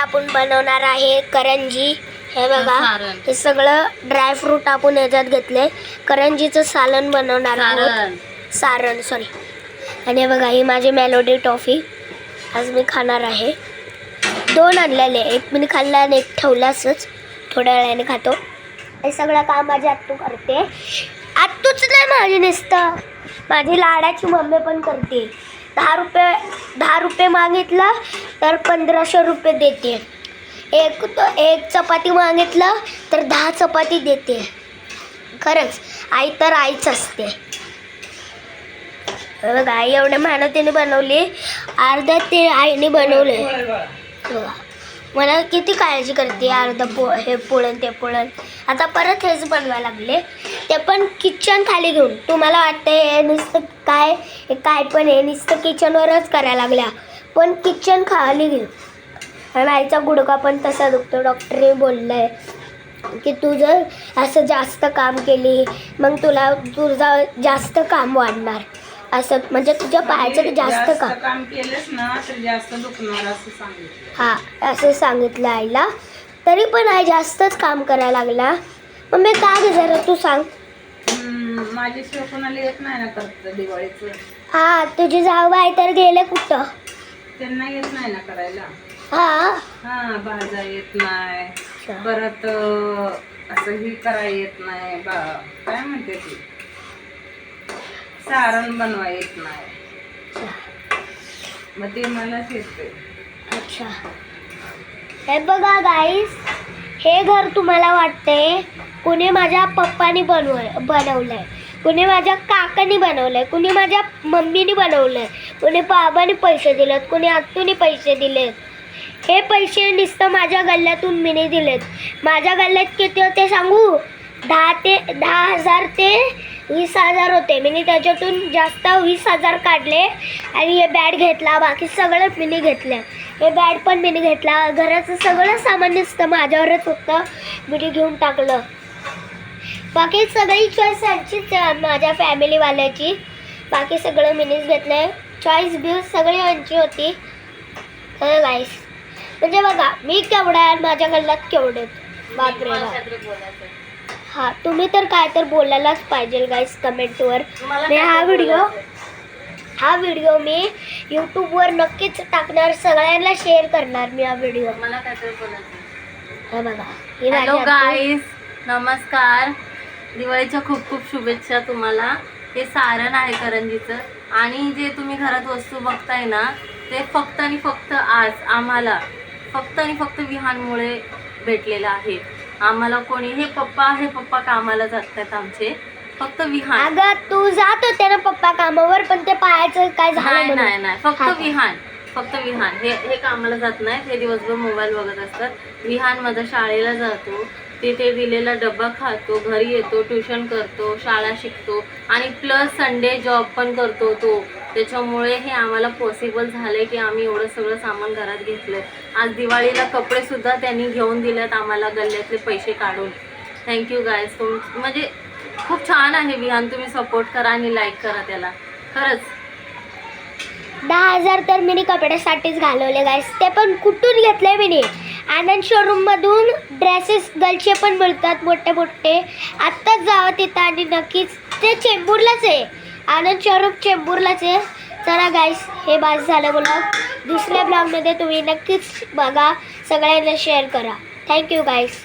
आपण बनवणार आहे करंजी. हे बघा सारण. हे सगळं ड्रायफ्रूट आपण याच्यात घेतले करंजीचं सालन बनवणार आहोत. सारण सारण सॉरी आणि हे बघा ही माझी मेलोडी टॉफी आज मी खाणार आहे. दोन आणलेले एक मी खाल्ला आणि एक ठेवला असंच थोड्या वेळाने खातो. हे सगळं काम माझी आत्तू करते. आत्तूच नाही माझी नुसतं. माझी लाडाची मम्मी पण करते. दहा रुपये दहा रुपये मागितलं तर पंधराशे रुपये देते. एक एक चपाती मागितलं तर दहा चपाती देते. खरंच आई तर आईच असते. बघा आई एवढ्या मेहनतीने बनवली अर्धा ते आईने बनवले बघा मला किती काळजी करते अर्धं पो हे पोळण ते पोळण. आता परत हेच बनवायला लागले. ते पण किचन खाली घेऊन. तुम्हाला वाटतं हे नुसतं काय हे काय पण हे नुसतं किचनवरच करायला लागल्या. पण किचन खाली घेऊन आणि आईचा गुडघा पण तसा दुखतो. डॉक्टरने बोललं आहे की तू जर असं जास्त काम केली मग तुला तुझा जास्त काम वाढणार. असं म्हणजे तुझ्या पायाचं जास्त काम काम केलंस ना तर जास्त दुखणार असं सांगितलं. हा असं सांगितलं आईला. तरी पण आई जास्तच काम करायला लागला. मग मी का ग जरा तू सांग. हम्म, माझी शिव कोणाला येत नाही ना करत दिवाळीचं. हा तुझी जाऊ आई तर गेले कुठं? त्यांना येत नाही ना करायला. हा? हा भाजा येत नाही. परत अं, असं ही करायला येत नाही. बा काय म्हणते ती? सारण बनवा येत नाही. मग ते मलाच येते अच्छा. हे बघा गाईस हे घर तुम्हाला वाटते कुणी माझ्या पप्पानी बनव बनवलंय. कुणी माझ्या काकानी बनवलंय कुणी माझ्या मम्मीनी बनवलंय कुणी बाबाने पैसे दिलेत कुणी आत्तूनी पैसे दिलेत. हे पैसे नुसतं माझ्या गल्ल्यातून मीने दिलेत. माझ्या गल्ल्यात किती होते सांगू? दहा ते दहा हजार ते वीस हजार होते. मी त्याच्यातून जास्त वीस हजार काढले आणि हे बॅट घेतला. बाकी सगळं मिनी घेतलं. हे बॅट पण मिनी घेतला. घराचं सगळं सामान असतं. माझ्यावरच होतं. मिनी घेऊन टाकलं. बाकी सगळी चॉईस यांचीच माझ्या फॅमिलीवाल्याची बाकी सगळं मिनीच घेतलं चॉईस ब्यूज सगळी यांची होती. गाईस म्हणजे बघा मी केवढा आहे माझ्या गल्ल्यात केवढे बापरे बापरे हा तुम्ही तर काय तर बोलायलाच पाहिजे गाईस कमेंटवर मी हा व्हिडिओ हा व्हिडिओ मी यूट्यूबवर नक्कीच टाकणार सगळ्यांना शेअर करणार मी हा व्हिडिओ मला काहीतरी बोलायचं. हा बघा ही माझी हॅलो. गाईस नमस्कार. दिवाळीच्या खूप खूप शुभेच्छा तुम्हाला. हे सारण आहे करंजीचं. आणि जे तुम्ही घरात वस्तू बघताय ना ते फक्त आणि फक्त आज आम्हाला फक्त आणि फक्त विहानमुळे भेटलेलं आहे. आम्हाला कोणी हे पप्पा हे पप्पा कामाला जातात आमचे. फक्त विहान. अगं तू जात होते ना पप्पा कामावर पण ते पायाचं काय झालं नाही. नाही नाही. फक्त हा? विहान. फक्त विहान. हे हे कामाला जात नाही हे दिवसभर मोबाईल बघत असतात. विहान माझा शाळेला जातो. तिथे दिलेला डब्बा खातो घरी येतो ट्युशन करतो शाळा शिकतो. आणि प्लस संडे जॉब पण करतो तो. त्याच्यामुळे हे आम्हाला पॉसिबल झालंय की आम्ही एवढं सगळं सामान घरात घेतलंय. आज दिवाळीला कपडे सुद्धा त्यांनी घेऊन दिलेत आम्हाला गल्ल्यातले पैसे काढून. थँक्यू गायस तुम म्हणजे खूप छान आहे विहान. तुम्ही सपोर्ट करा आणि लाईक करा त्याला. खरंच. दहा हजार तर मिनी कपड्यासाठीच घालवले गाईस ते पण कुठून घेतले मी आनंद शोरूममधून ड्रेसेस गर्लचे पण मिळतात मोठे मोठे आत्ताच जावं तिथं आणि नक्कीच ते चेंबूरलाच आहे. आनंद शोरूम चेंबूरलाच. आहे चला गाईस हे बास झालं ब्लॉग दुसऱ्या ब्लॉगमध्ये तुम्ही नक्कीच बघा. सगळ्यांना शेअर करा. थँक्यू गाईस